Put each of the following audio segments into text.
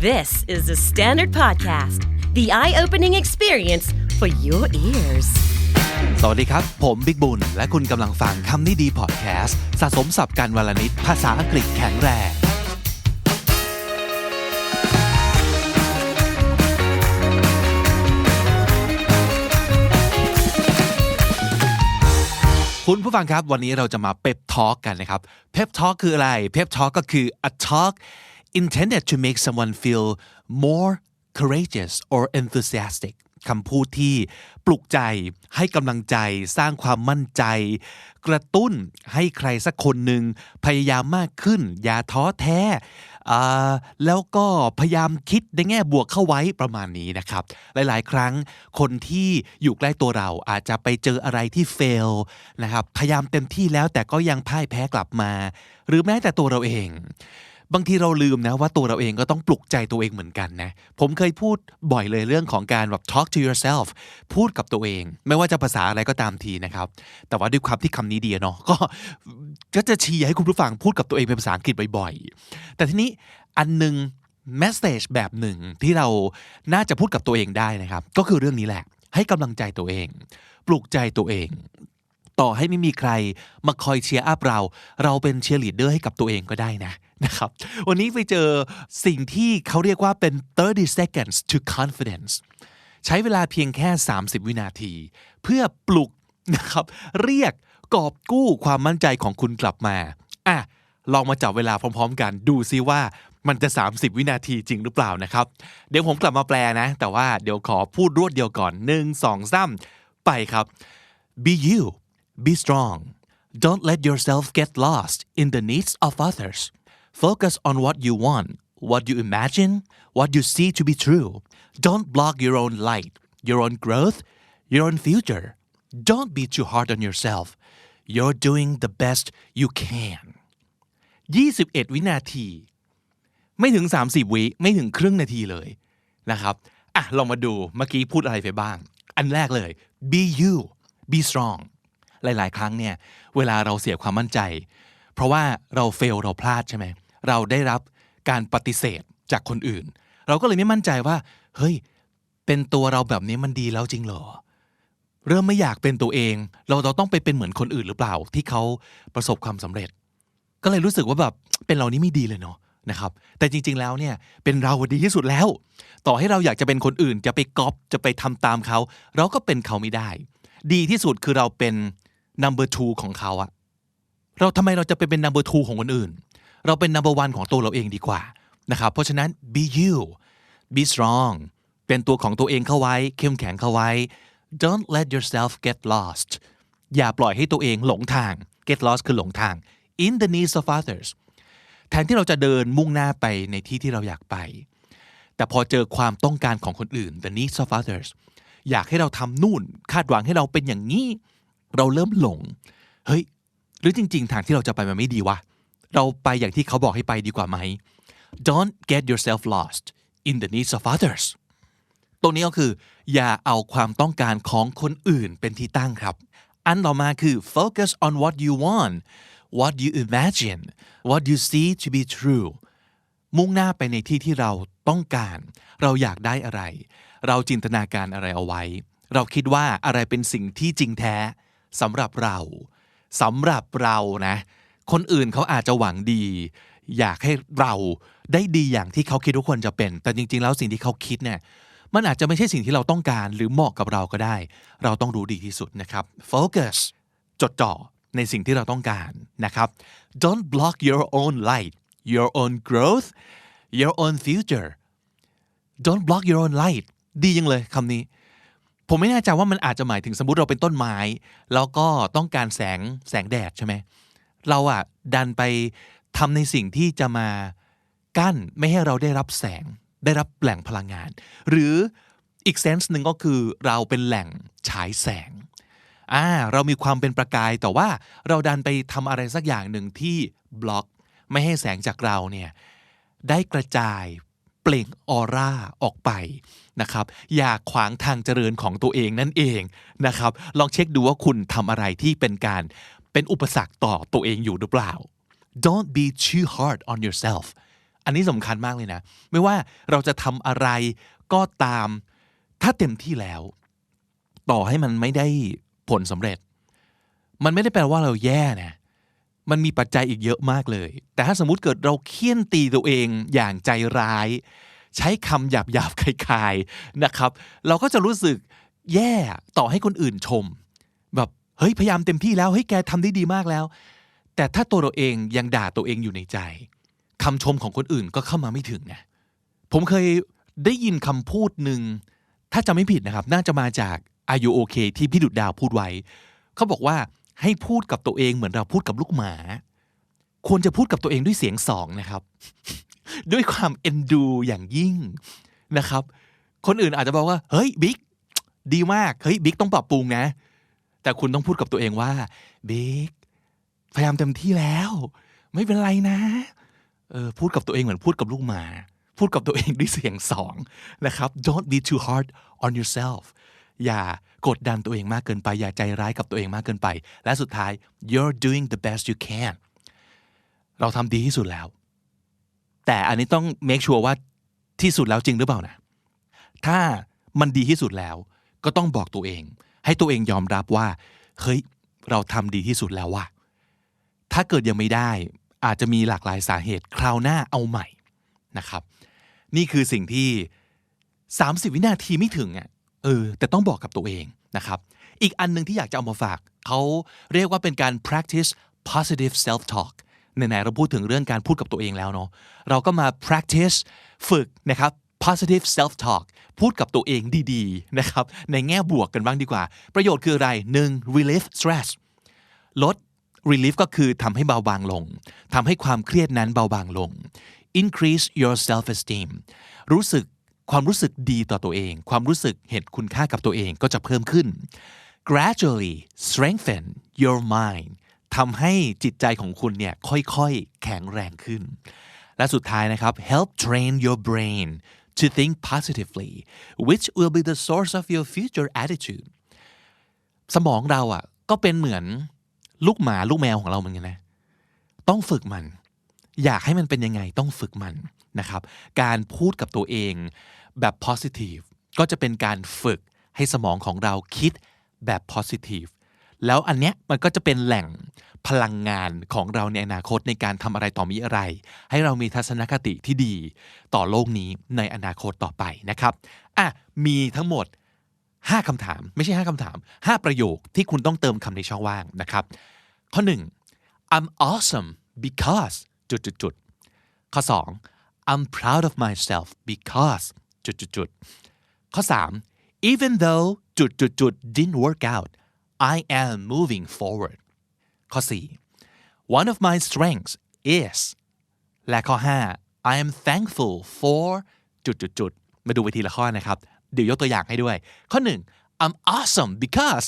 This is the Standard Podcast, the eye opening experience for your ears. สวัสดีครับ ผมบิ๊กบุญ และคุณกำลังฟังคำนี้ดีพอดแคสต์สะสมสับการวลนิดภาษาอังกฤษแข็งแรง คุณผู้ฟังครับวันนี้เราจะมาเ e ปทอ l k กันนะครับเ e ปทอ l k คืออะไรเ e ปทอ l k ก็คือ a talk intended to make someone feel more courageous or enthusiastic คำพูดที่ปลุกใจให้กำลังใจ สร้างความมั่นใจ กระตุ้นให้ใครสักคนหนึ่งพยายามมากขึ้น อย่าท้อแท้ แล้วก็พยายามคิดในแง่บวกเข้าไว้ประมาณนี้นะครับ หลายๆ ครั้งคนที่อยู่ใกล้ตัวเราอาจจะไปเจออะไรที่ fail นะครับพยายามเต็มที่แล้วแต่ก็ยังพ่ายแพ้กลับมา หรือแม้แต่ตัวเราเอง บางทีเราลืมนะว่าตัวเราเองก็ต้องปลุกใจตัวเองเหมือนกันนะ ผมเคยพูดบ่อยเลยเรื่องของการแบบ talk to yourself พูดกับตัวเอง ไม่ว่าจะภาษาอะไรก็ตามทีนะครับ แต่ว่าด้วยความที่คำนี้ดีเนาะก็ก็จะเชี้ให้คุณผู้ฟังพูดกับตัวเองเป็นภาษาอังกฤษบ่อยๆ แต่ทีนี้อันหนึ่ง message แบบหนึ่งที่เราน่าจะพูดกับตัวเองได้นะครับ ก็คือเรื่องนี้แหละ ให้กำลังใจตัวเอง ปลุกใจตัวเองต่อให้ไม่มีใครมาคอยเชียร์อัพเรา เราเป็นเชียร์ลีดเดอร์ให้กับตัวเองก็ได้นะ นะครับ วันนี้ไปเจอสิ่งที่เขาเรียกว่าเป็น 30 seconds to confidence ใช้เวลาเพียงแค่ 30 วินาที เพื่อปลุกนะครับ เรียกกอบกู้ความมั่นใจของคุณกลับมาอะลองมาจับเวลาพร้อม ๆ กันดูซิว่ามันจะ 30 วินาทีจริงหรือเปล่านะครับ เดี๋ยวผมกลับมาแปลนะ แต่ว่าเดี๋ยวขอพูดรวดเดียวก่อน1 2 3ไปครับ be you be strong don't let yourself get lost in the needs of others focus on what you want what you imagine what you see to be true don't block your own light your own growth your own future don't be too hard on yourself you're doing the best you can 21 วินาที ไม่ถึง 30 วิไม่ถึงครึ่งนาทีเลยนะครับอะลองมาดูเมื่อกี้พูดอะไรไปบ้าง อันแรกเลย be you be strong หลาย ๆ ครั้งเนี่ย เวลาเราเสียความมั่นใจ เพราะว่าเราเฟลเราพลาดใช่ไหม เราได้รับการปฏิเสธจากคนอื่น เราก็เลยไม่มั่นใจว่า เฮ้ย เป็นตัวเราแบบนี้มันดีแล้วจริงเหรอ เริ่มไม่อยากเป็นตัวเอง เราเราต้องไปเป็นเหมือนคนอื่นหรือเปล่า ที่เขาประสบความสำเร็จ ก็เลยรู้สึกว่าแบบเป็นเรานี่ไม่ดีเลยเนาะนะครับ แต่จริง ๆ แล้วเนี่ยเป็นเราดีที่สุดแล้ว ต่อให้เราอยากจะเป็นคนอื่น จะไปก๊อปจะไปทำตามเขา เราก็เป็นเขาไม่ได้ ดีที่สุดคือเราเป็น number two ของเขาอะเราทำไมเราจะไปเป็น number two ของคนอื่น เราเป็น number one ของตัวเราเองดีกว่านะครับเพราะฉะนั้น be you be strong เป็นตัวของตัวเองเข้าไว้ เข้มแข็งเข้าไว้ don't let yourself get lost อย่าปล่อยให้ตัวเองหลงทาง get lost คือหลงทาง in the needs of others แทนที่เราจะเดินมุ่งหน้าไปในที่ที่เราอยากไป แต่พอเจอความต้องการของคนอื่น the needs of others อยากให้เราทำนู่น คาดหวังให้เราเป็นอย่างนี้ เราเริ่มหลง เฮ้ย หรือจริง ๆ ทางที่เราจะไปมันไม่ดีวะ เราไปอย่างที่เขาบอกให้ไปดีกว่าไหม don't get yourself lost in the needs of others ตรงนี้ก็คือ อย่าเอาความต้องการของคนอื่นเป็นที่ตั้งครับ อันต่อมาคือ focus on what you want what you imagine what you see to be true มุ่งหน้าไปในที่ที่เราต้องการ เราอยากได้อะไร เราจินตนาการอะไรเอาไว้ เราคิดว่าอะไรเป็นสิ่งที่จริงแท้สำหรับเราสำหรับเรานะ คนอื่นเขาอาจจะหวังดี อยากให้เราได้ดีอย่างที่เขาคิดว่าควรจะเป็น แต่จริง ๆ แล้วสิ่งที่เขาคิดเนี่ยมันอาจจะไม่ใช่สิ่งที่เราต้องการหรือเหมาะกับเราก็ได้ เราต้องรู้ดีที่สุดนะครับ focus จดจ่อในสิ่งที่เราต้องการนะครับ don't block your own light your own growth your own future don't block your own light ดียังเลยคำนี้ ผมไม่แน่ใจว่ามันอาจจะหมายถึงสมมติเราเป็นต้นไม้ แล้วก็ต้องการแสงแสงแดดใช่ไหม เราอะดันไปทำในสิ่งที่จะมากั้นไม่ให้เราได้รับแสง ได้รับแหล่งพลังงาน หรืออีกเซนส์หนึ่งก็คือเราเป็นแหล่งฉายแสงอ่าเรามีความเป็นประกายแต่ว่าเราดันไปทำอะไรสักอย่างหนึ่งที่บล็อก ไม่ให้แสงจากเราเนี่ยได้กระจายเปล่งออร่าออกไปนะครับ อย่าขวางทางเจริญของตัวเองนั่นเองนะครับ ลองเช็คดูว่าคุณทำอะไรที่เป็นการ เป็นอุปสรรคต่อตัวเองอยู่หรือเปล่า don't be too hard on yourself อันนี้สำคัญมากเลยนะ ไม่ว่าเราจะทำอะไรก็ตาม ถ้าเต็มที่แล้ว ต่อให้มันไม่ได้ผลสำเร็จ มันไม่ได้แปลว่าเราแย่นะ มันมีปัจจัยอีกเยอะมากเลย แต่ถ้าสมมุติเกิดเราเคี่ยนตีตัวเองอย่างใจร้าย ใช้คำหยาบหยาบคายๆนะครับ เราก็จะรู้สึกแย่ต่อให้คนอื่นชม เฮ้ยพยายามเต็มที่แล้วเฮ้ยแกทำได้ดีมากแล้ว แต่ถ้าตัวเราเองยังด่าตัวเองอยู่ในใจคำชมของคนอื่นก็เข้ามาไม่ถึงไงผมเคยได้ยินคำพูดหนึ่งถ้าจำไม่ผิดนะครับ น่าจะมาจาก Are you okay ที่พี่ดุดดาวพูดไว้ เขาบอกว่าให้พูดกับตัวเองเหมือนเราพูดกับลูกหมา ควรจะพูดกับตัวเองด้วยเสียงสองนะครับ ด้วยความเอ็นดูอย่างยิ่งนะครับ คนอื่นอาจจะบอกว่า เฮ้ยบิ๊กดีมาก เฮ้ยบิ๊กต้องปรับปรุงนะ แต่คุณต้องพูดกับตัวเองว่าบิ๊กพยายามเต็มที่แล้ว ไม่เป็นไรนะเออพูดกับตัวเองเหมือนพูดกับลูกหมา พูดกับตัวเองด้วยเสียงสองนะครับ don't be too hard on yourself อย่ากดดันตัวเองมากเกินไป อย่าใจร้ายกับตัวเองมากเกินไป และสุดท้าย you're doing the best you can เราทำดีที่สุดแล้ว แต่อันนี้ต้อง make sure ว่าที่สุดแล้วจริงหรือเปล่านะ ถ้ามันดีที่สุดแล้ว ก็ต้องบอกตัวเอง ให้ตัวเองยอมรับว่า เฮ้ย เราทำดีที่สุดแล้วว่ะถ้าเกิดยังไม่ได้ อาจจะมีหลากหลายสาเหตุ คราวหน้าเอาใหม่นะครับ นี่คือสิ่งที่ 30 วินาทีไม่ถึงอะเออ แต่ต้องบอกกับตัวเองนะครับ อีกอันหนึ่งที่อยากจะเอามาฝาก เขาเรียกว่าเป็นการ practice positive self talk ไหนๆเราพูดถึงเรื่องการพูดกับตัวเองแล้วเนาะเราก็มา practice ฝึกนะครับ positive self talk พูดกับตัวเองดีๆนะครับในแง่บวกกันบ้างดีกว่า ประโยชน์คืออะไร 1. relieve stress ลด relief ก็คือทำให้เบาบางลงทำให้ความเครียดนั้นเบาบางลง increase your self esteem รู้สึกความรู้สึกดีต่อตัวเอง ความรู้สึกเห็นคุณค่ากับตัวเองก็จะเพิ่มขึ้น gradually strengthen your mind ทำให้จิตใจของคุณเนี่ยค่อยๆ แข็งแรงขึ้น และสุดท้ายนะครับ help train your brain to think positively which will be the source of your future attitude สมองเราอะก็เป็นเหมือนลูกหมาลูกแมวของเราเหมือนกันนะ ต้องฝึกมัน อยากให้มันเป็นยังไงต้องฝึกมันนะครับ การพูดกับตัวเองแบบ positive ก็จะเป็นการฝึกให้สมองของเราคิดแบบ positive แล้วอันเนี้ยมันก็จะเป็นแหล่งพลังงานของเราในอนาคตในการทำอะไรต่อมีอะไร ให้เรามีทัศนคติที่ดีต่อโลกนี้ในอนาคตต่อไปนะครับอะมีทั้งหมด 5คำถาม ไม่ใช่ 5คำถาม 5 ประโยคที่คุณต้องเติมคำในช่องว่างนะครับ ข้อ 1 I'm awesome because จุดจุดจุดข้อ 2 I'm proud of myself because จุดจุดจุดข้อ 3 even though จุดจุดจุด didn't work out I am moving forward ข้อ 4 one of my strengths is และข้อ 5 I am thankful for จุดจุดจุดมาดูไปทีละข้อนะครับ เดี๋ยวยกตัวอย่างให้ด้วย ข้อ 1 I'm awesome because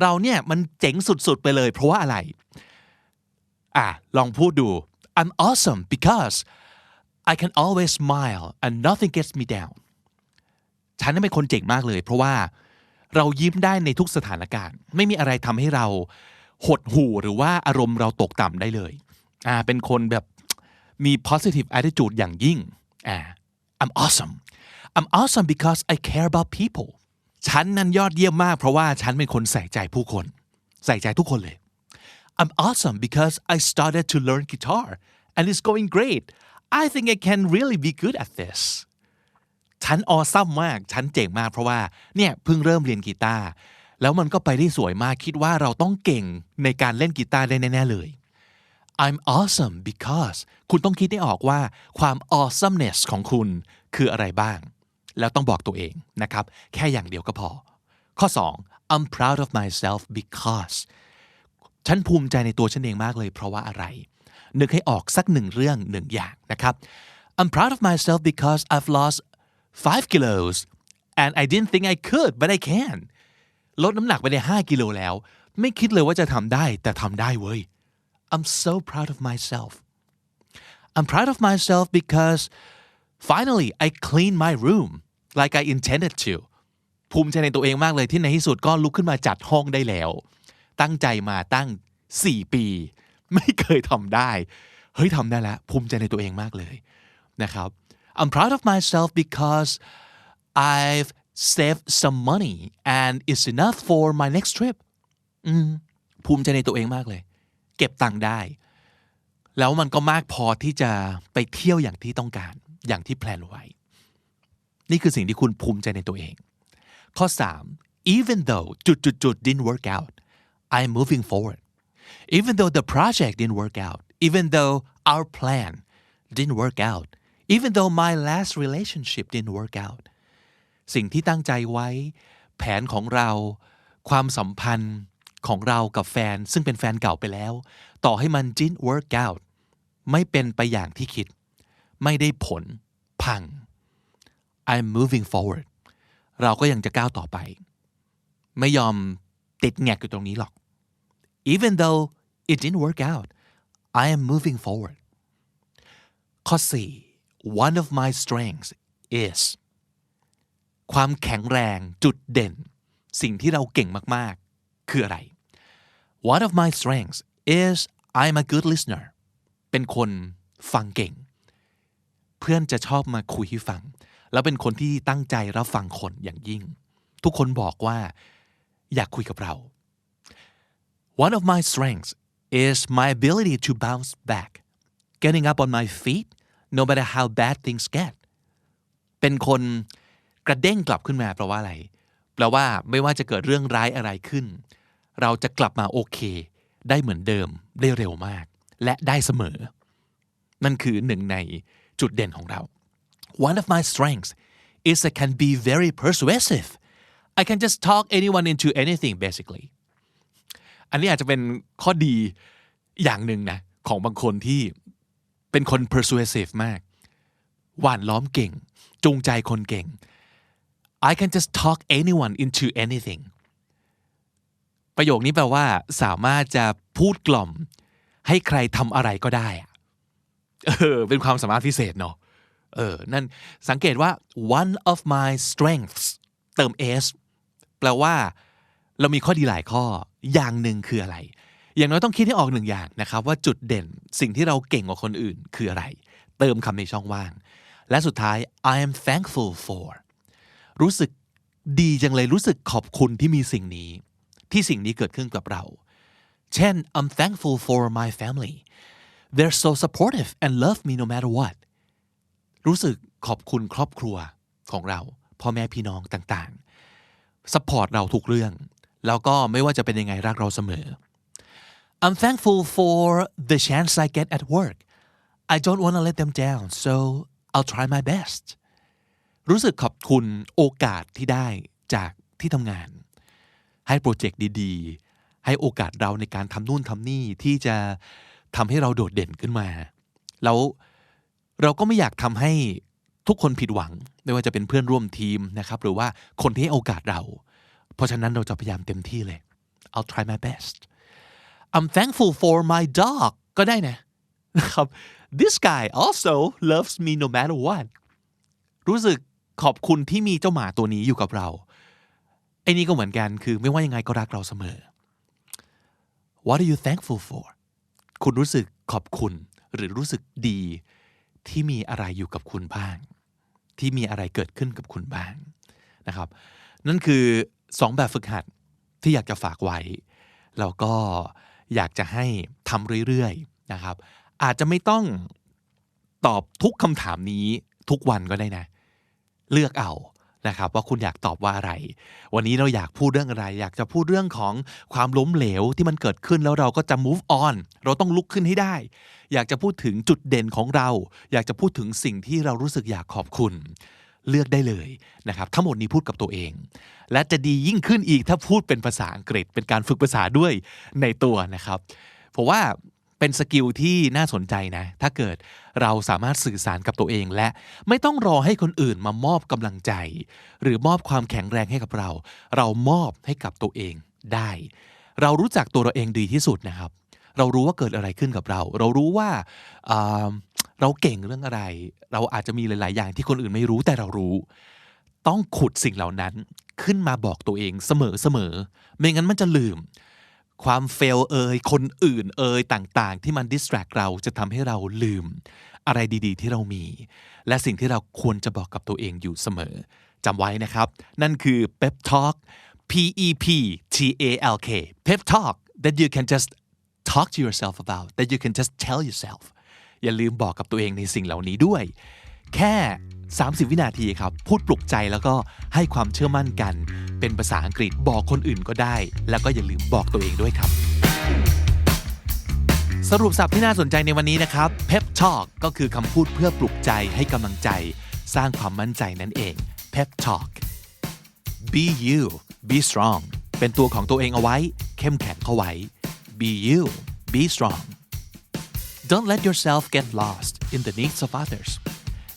เราเนี่ยมันเจ๋งสุดๆไปเลยเพราะว่าอะไร อะ ลองพูดดู I'm awesome because I can always smile and nothing gets me down ฉันนั้นเป็นคนเจ๋งมากเลย เพราะว่า เรายิ้มได้ในทุกสถานการณ์ ไม่มีอะไรทำให้เราหดหู่หรือว่าอารมณ์เราตกต่ำได้เลยอ่าเป็นคนแบบมี positive attitude อย่างยิ่งอ่า I'm awesome I'm awesome because I care about people ฉันนั้นยอดเยี่ยมมากเพราะว่าฉันเป็นคนใส่ใจผู้คน ใส่ใจทุกคนเลย I'm awesome because I started to learn guitar and it's going great I think I can really be good at this ฉันออซัมมาก ฉันเจ๋งมากเพราะว่าเนี่ยเพิ่งเริ่มเรียนกีตาร์แล้วมันก็ไปได้สวยมากคิดว่าเราต้องเก่งในการเล่นกีตาร์ได้แน่ๆเลย I'm awesome because คุณต้องคิดให้ออกว่าความ awesomeness ของคุณคืออะไรบ้าง แล้วต้องบอกตัวเองนะครับ แค่อย่างเดียวก็พอ ข้อ 2 I'm proud of myself because ฉันภูมิใจในตัวฉันเองมากเลยเพราะว่าอะไร นึกให้ออกสักหนึ่งเรื่องหนึ่งอย่างนะครับ I'm proud of myself because I've lost 5 kilos and I didn't think I could but I can ลดน้ำหนักไปได้5กิโลแล้ว ไม่คิดเลยว่าจะทำได้ แต่ทำได้เว้ย I'm so proud of myself I'm proud of myself because finally I cleaned my room like I intended to ภูมิใจในตัวเองมากเลยที่ในที่สุดก็ลุกขึ้นมาจัดห้องได้แล้ว ตั้งใจมาตั้ง 4 ปี ไม่เคยทำได้ เฮ้ยทำได้แล้ว ภูมิใจในตัวเองมากเลยนะครับ I'm proud of myself because I've saved some money and it's enough for my next trip ภูมิใจในตัวเองมากเลย เก็บตังค์ได้ แล้วมันก็มากพอที่จะไปเที่ยวอย่างที่ต้องการ อย่างที่แพลนไว้ นี่คือสิ่งที่คุณภูมิใจในตัวเอง ข้อ 3 even though จุดจุดจุด didn't work out I'm moving forward even though the project didn't work out even though our plan didn't work out even though my last relationship didn't work out สิ่งที่ตั้งใจไว้ แผนของเรา ความสัมพันธ์ของเรากับแฟน ซึ่งเป็นแฟนเก่าไปแล้ว ต่อให้มัน didn't work out ไม่เป็นไปอย่างที่คิด ไม่ได้ผล พัง I'm moving forward เราก็ยังจะก้าวต่อไป ไม่ยอมติดแงกอยู่ตรงนี้หรอก even though it didn't work out I am moving forward ข้อ4 one of my strengths is ความแข็งแรงจุดเด่น สิ่งที่เราเก่งมากๆ คืออะไร one of my strengths is I'm a good listener เป็นคนฟังเก่ง เพื่อนจะชอบมาคุยให้ฟัง แล้วเป็นคนที่ตั้งใจรับฟังคนอย่างยิ่ง ทุกคนบอกว่า อยากคุยกับเรา One of my strengths is my ability to bounce back getting up on my feet no matter how bad things get เป็นคนกระเด้งกลับขึ้นมาแปลว่าอะไร แปลว่าไม่ว่าจะเกิดเรื่องร้ายอะไรขึ้น เราจะกลับมาโอเค ได้เหมือนเดิมได้เร็วมาก และได้เสมอ นั่นคือหนึ่งในจุดเด่นของเรา One of my strengths is I can be very persuasive I can just talk anyone into anything basically อันนี้อาจจะเป็นข้อดีอย่างหนึ่งนะ ของบางคนที่ เป็นคน persuasive มาก หวานล้อมเก่ง จูงใจคนเก่ง I can just talk anyone into anything ประโยคนี้แปลว่า สามารถจะพูดกล่อม ให้ใครทำอะไรก็ได้อะเออ เป็นความสามารถพิเศษเนาะ เออ นั่นสังเกตว่า one of my strengths เติม s แปลว่า เรามีข้อดีหลายข้อ อย่างหนึ่งคืออะไร อย่างน้อยต้องคิดให้ออกหนึ่งอย่างนะครับว่าจุดเด่นสิ่งที่เราเก่งกว่าคนอื่นคืออะไร เติมคำในช่องว่าง และสุดท้าย I am thankful for รู้สึกดีจังเลยรู้สึกขอบคุณที่มีสิ่งนี้ ที่สิ่งนี้เกิดขึ้นกับเรา เช่น I'm thankful for my family they're so supportive and love me no matter what รู้สึกขอบคุณครอบครัวของเราพ่อแม่พี่น้องต่างๆสปอร์ตเราทุกเรื่อง แล้วก็ไม่ว่าจะเป็นยังไงรักเราเสมอ I'm thankful for the chance I get at work I don't want to let them down so I'll try my best รู้สึกขอบคุณโอกาสที่ได้จากที่ทำงาน ให้โปรเจกต์ดีๆ ให้โอกาสเราในการทำนู่นทำนี่ที่จะทำให้เราโดดเด่นขึ้นมา แล้วเราก็ไม่อยากทำให้ทุกคนผิดหวัง ไม่ว่าจะเป็นเพื่อนร่วมทีมนะครับ หรือว่าคนที่ให้โอกาสเรา เพราะฉะนั้นเราจะพยายามเต็มที่เลย I'll try my best I'm thankful for my dog ก็ได้นะนะครับ This guy also loves me no matter what รู้สึกขอบคุณที่มีเจ้าหมาตัวนี้อยู่กับเราไอ้นี่ก็เหมือนกันคือไม่ว่ายังไงก็รักเราเสมอ What are you thankful for คุณรู้สึกขอบคุณหรือรู้สึกดี ที่มีอะไรอยู่กับคุณบ้าง ที่มีอะไรเกิดขึ้นกับคุณบ้างนะครับ นั่นคือสองแบบฝึกหัดที่อยากจะฝากไว้ แล้วก็ อยากจะให้ทำเรื่อยๆนะครับ อาจจะไม่ต้องตอบทุกคำถามนี้ทุกวันก็ได้นะ เลือกเอานะครับว่าคุณอยากตอบว่าอะไร วันนี้เราอยากพูดเรื่องอะไร อยากจะพูดเรื่องของความล้มเหลวที่มันเกิดขึ้นแล้วเราก็จะ move on เราต้องลุกขึ้นให้ได้ อยากจะพูดถึงจุดเด่นของเรา อยากจะพูดถึงสิ่งที่เรารู้สึกอยากขอบคุณ เลือกได้เลยนะครับทั้งหมดนี้พูดกับตัวเอง และจะดียิ่งขึ้นอีกถ้าพูดเป็นภาษาอังกฤษ เป็นการฝึกภาษาด้วยในตัวนะครับเพราะว่าเป็นสกิลที่น่าสนใจนะ ถ้าเกิดเราสามารถสื่อสารกับตัวเอง และไม่ต้องรอให้คนอื่นมามอบกำลังใจ หรือมอบความแข็งแรงให้กับเรา เรามอบให้กับตัวเองได้ เรารู้จักตัวเราเองดีที่สุดนะครับ เรารู้ว่าเกิดอะไรขึ้นกับเรา เรารู้ว่าอ่า เราเก่งเรื่องอะไร เราอาจจะมีหลาย ๆ อย่างที่คนอื่นไม่รู้แต่เรารู้ ต้องขุดสิ่งเหล่านั้นขึ้นมาบอกตัวเองเสมอเสมอไม่งั้นมันจะลืม ความเฟลเอ่ยคนอื่นเอ่ยต่าง ๆ ที่มันดิสแทรกเราจะทำให้เราลืม อะไรดี ๆ ที่เรามี และสิ่งที่เราควรจะบอกกับตัวเองอยู่เสมอจำไว้นะครับ นั่นคือ pep talk P E P T A L K pep talk that you can just talk to yourself about that you can just tell yourself อย่าลืมบอกกับตัวเองในสิ่งเหล่านี้ด้วย แค่ 30 วินาทีครับ พูดปลุกใจแล้วก็ให้ความเชื่อมั่นกัน เป็นภาษาอังกฤษบอกคนอื่นก็ได้ แล้วก็อย่าลืมบอกตัวเองด้วยครับ สรุปสับที่น่าสนใจในวันนี้นะครับ pep talk ก็คือคำพูดเพื่อปลุกใจให้กำลังใจ สร้างความมั่นใจนั่นเอง pep talk be you be strong เป็นตัวของตัวเองเอาไว้ เข้มแข็งเข้าไว้ be you be strong don't let yourself get lost in the needs of others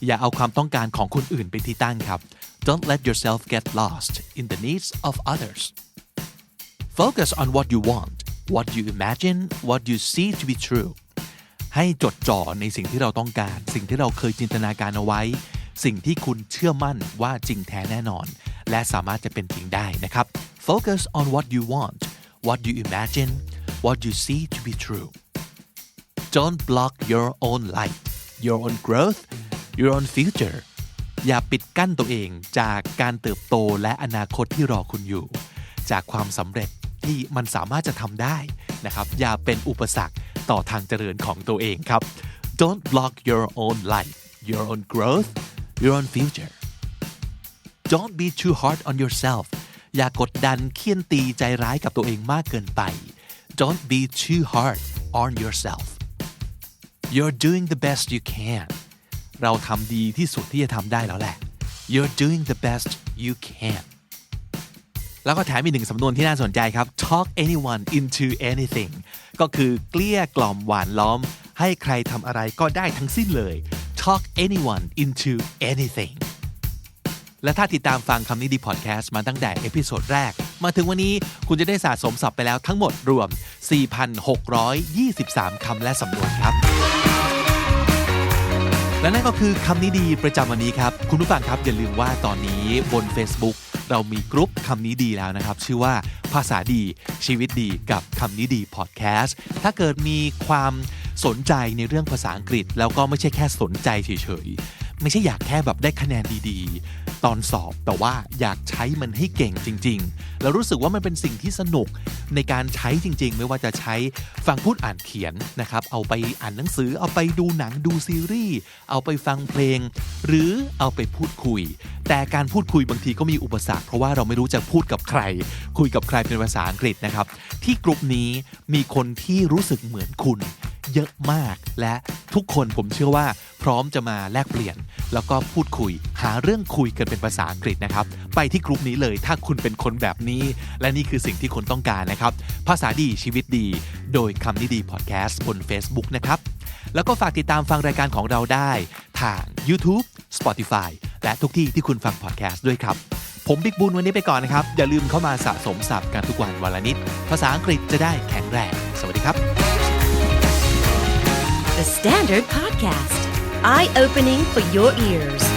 อย่าเอาความต้องการของคนอื่นเป็นที่ตั้งครับ don't let yourself get lost in the needs of others focus on what you want what you imagine what you see to be true ให้จดจ่อในสิ่งที่เราต้องการ สิ่งที่เราเคยจินตนาการเอาไว้ สิ่งที่คุณเชื่อมั่นว่าจริงแท้แน่นอน และสามารถจะเป็นจริงได้นะครับ focus on what you want what you imagine what you see to be true don't block your own life your own growth your own future อย่าปิดกั้นตัวเองจากการเติบโตและอนาคตที่รอคุณอยู่ จากความสำเร็จที่มันสามารถจะทำได้นะครับ อย่าเป็นอุปสรรคต่อทางเจริญของตัวเองครับ don't block your own life your own growth your own future don't be too hard on yourself อย่ากดดันเคี่ยนตีใจร้ายกับตัวเองมากเกินไป don't be too hard on yourself you're doing the best you can เราทำดีที่สุดที่จะทำได้แล้วแหละ you're doing the best you can แล้วก็แถมอีกหนึ่งสำนวนที่น่าสนใจครับ talk anyone into anything ก็คือเกลี้ยกล่อมหวานล้อม ให้ใครทำอะไรก็ได้ทั้งสิ้นเลย talk anyone into anything และถ้าติดตามฟังคำนี้ดีพอดแคสต์มาตั้งแต่เอพิโซดแรก มาถึงวันนี้คุณจะได้สะสมศัพท์ไปแล้วทั้งหมดรวม 4,623 คำและสำนวนครับ และนั่นก็คือคำนี้ดีประจำวันนี้ครับ คุณผู้ฟังครับอย่าลืมว่าตอนนี้บน Facebook เรามีกรุ๊ปคำนี้ดีแล้วนะครับ ชื่อว่าภาษาดี ชีวิตดีกับคำนี้ดีพอดแคสต์ถ้าเกิดมีความสนใจในเรื่องภาษาอังกฤษ แล้วก็ไม่ใช่แค่สนใจเฉยๆ ไม่ใช่อยากแค่แบบได้คะแนนดีๆ ตอนสอบแต่ว่าอยากใช้มันให้เก่งจริง ๆ แล้วรู้สึกว่ามันเป็นสิ่งที่สนุกในการใช้จริง ๆ ไม่ว่าจะใช้ฟังพูดอ่านเขียนนะครับ เอาไปอ่านหนังสือ เอาไปดูหนังดูซีรีส์เอาไปฟังเพลง หรือเอาไปพูดคุย แต่การพูดคุยบางทีก็มีอุปสรรค เพราะว่าเราไม่รู้จะพูดกับใคร คุยกับใครเป็นภาษาอังกฤษนะครับ ที่กลุ่มนี้มีคนที่รู้สึกเหมือนคุณเยอะมากและทุกคนผมเชื่อว่าพร้อมจะมาแลกเปลี่ยน แล้วก็พูดคุยหาเรื่องคุยกันเป็นภาษาอังกฤษนะครับ ไปที่กลุ่มนี้เลยถ้าคุณเป็นคนแบบนี้ และนี่คือสิ่งที่คุณต้องการนะนะครับ ภาษาดีชีวิตดี โดยคำนี้ดีพอดแคสต์บน Facebook นะครับ แล้วก็ฝากติดตามฟังรายการของเราได้ ทาง YouTube Spotify และทุกที่ที่คุณฟังพอดแคสต์ด้วยครับ ผมบิ๊กบุญวันนี้ไปก่อนนะครับ อย่าลืมเข้ามาสะสมศัพท์กันทุกวันวันละนิด ภาษาอังกฤษจะได้แข็งแรง สวัสดีครับ The Standard Podcast, eye opening for your ears.